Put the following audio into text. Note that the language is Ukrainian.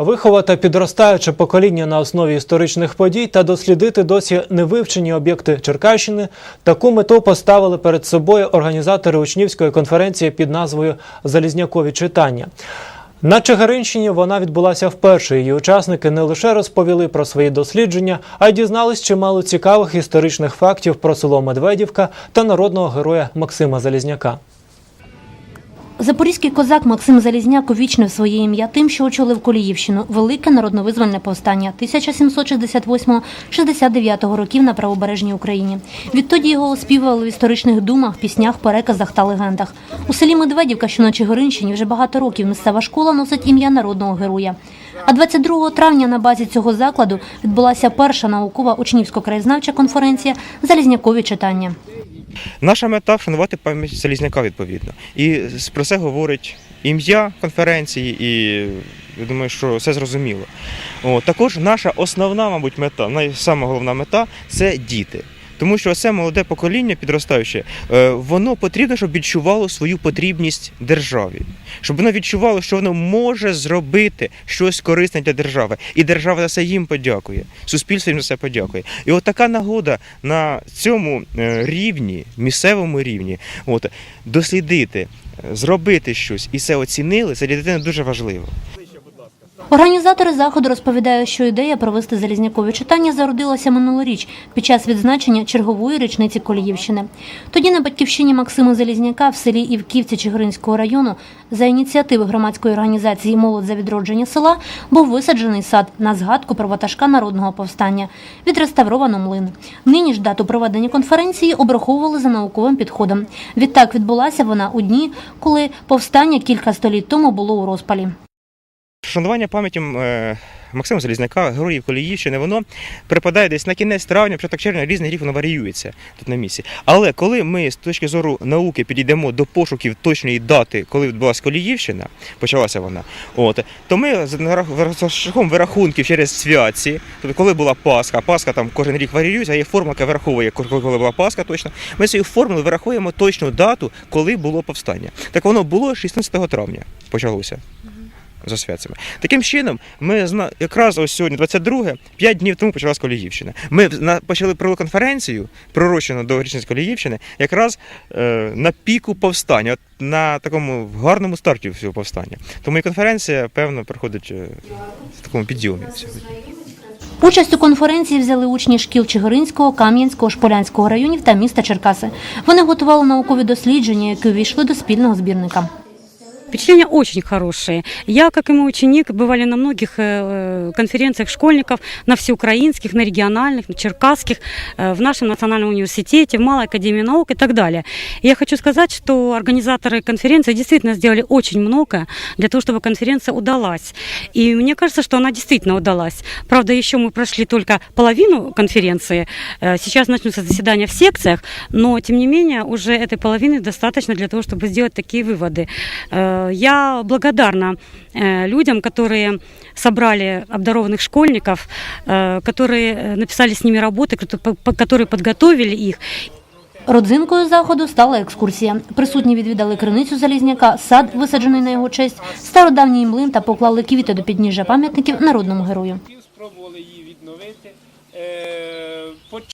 Виховати підростаюче покоління на основі історичних подій та дослідити досі невивчені об'єкти Черкащини. Таку мету поставили перед собою організатори учнівської конференції під назвою Залізнякові читання. На Чигиринщині вона відбулася вперше. Її учасники не лише розповіли про свої дослідження, а й дізнались чимало цікавих історичних фактів про село Медведівка та народного героя Максима Залізняка. Запорізький козак Максим Залізняк увічнив своє ім'я тим, що очолив Коліївщину, велике народновизвольне повстання 1768-69 років на правобережній Україні. Відтоді його оспівували в історичних думах, піснях, переказах та легендах. У селі Медведівка, що на Чигиринщині, вже багато років місцева школа носить ім'я народного героя. А 22 травня на базі цього закладу відбулася перша наукова учнівсько-краєзнавча конференція Залізнякові читання. Наша мета вшанувати пам'ять Залізняка відповідно. І про це говорить ім'я конференції, і я думаю, що все зрозуміло. О, також наша основна, мабуть, мета, найсама головна мета це діти. Тому що це молоде покоління підростаюче, е, воно потрібно, щоб відчувало свою потрібність державі, щоб воно відчувало, що воно може зробити щось корисне для держави, і держава за це їм подякує. Суспільство їм за це подякує. І от така нагода на цьому е, рівні, місцевому рівні, от дослідити, е, зробити щось і це оцінили. Це для дитини дуже важливо. Організатори заходу розповідають, що ідея провести залізнякові читання зародилася минулоріч під час відзначення чергової річниці Коліївщини. Тоді на батьківщині Максима Залізняка в селі Івківці Чигиринського району за ініціативи громадської організації Молодь за відродження села був висаджений сад на згадку про ватажка народного повстання. Відреставровано млин. Нині ж дату проведення конференції обраховували за науковим підходом. Відтак відбулася вона у дні, коли повстання кілька століть тому було у розпалі. Шанування пам'яті е, Максима Залізняка, героїв Коліївщини, воно припадає десь на кінець травня, початок червня, різний рік воно варіюється тут на місці. Але коли ми з точки зору науки підійдемо до пошуків точної дати, коли відбулася Коліївщина, почалася вона, от, то ми шляхом вирахунків через святці, тобто коли була Пасха, Пасха там кожен рік варіюється, а є формула, яка враховує, коли була Пасха точно. Ми цією формулою вирахуємо точну дату, коли було повстання. Так воно було 16 травня, почалося за святцями. Таким чином, ми якраз ось сьогодні, 22 5 днів тому почалась Коліївщина. Ми почали провели конференцію, пророчену до річниці Коліївщини, якраз е... на піку повстання, от на такому гарному старті всього повстання. Тому і конференція, певно, проходить е... в такому підйомі. Участь у конференції взяли учні шкіл Чигиринського, Кам'янського, Шполянського районів та міста Черкаси. Вони готували наукові дослідження, які увійшли до спільного збірника. Впечатления очень хорошие. Я, как и мой ученик, бывали на многих э, конференциях школьников, на всеукраинских, на региональных, на черкасских, э, в нашем национальном университете, в Малой академии наук и так далее. И я хочу сказать, что организаторы конференции действительно сделали очень много для того, чтобы конференция удалась. И мне кажется, что она действительно удалась. Правда, еще мы прошли только половину конференции. Э, Сейчас начнутся заседания в секциях, но, тем не менее, уже этой половины достаточно для того, чтобы сделать такие выводы. Э, Я благодарна э, людям, которые собрали обдарованных школьников, э, которые э, написали с ними работы, кто- по- по- которые подготовили их. Родзинкою заходу стала екскурсія. Присутні відвідали криницю Залізняка, сад, висаджений на його честь, стародавній млин та поклали квіти до підніжжя пам'ятників народному герою. спробували її відновити. Е,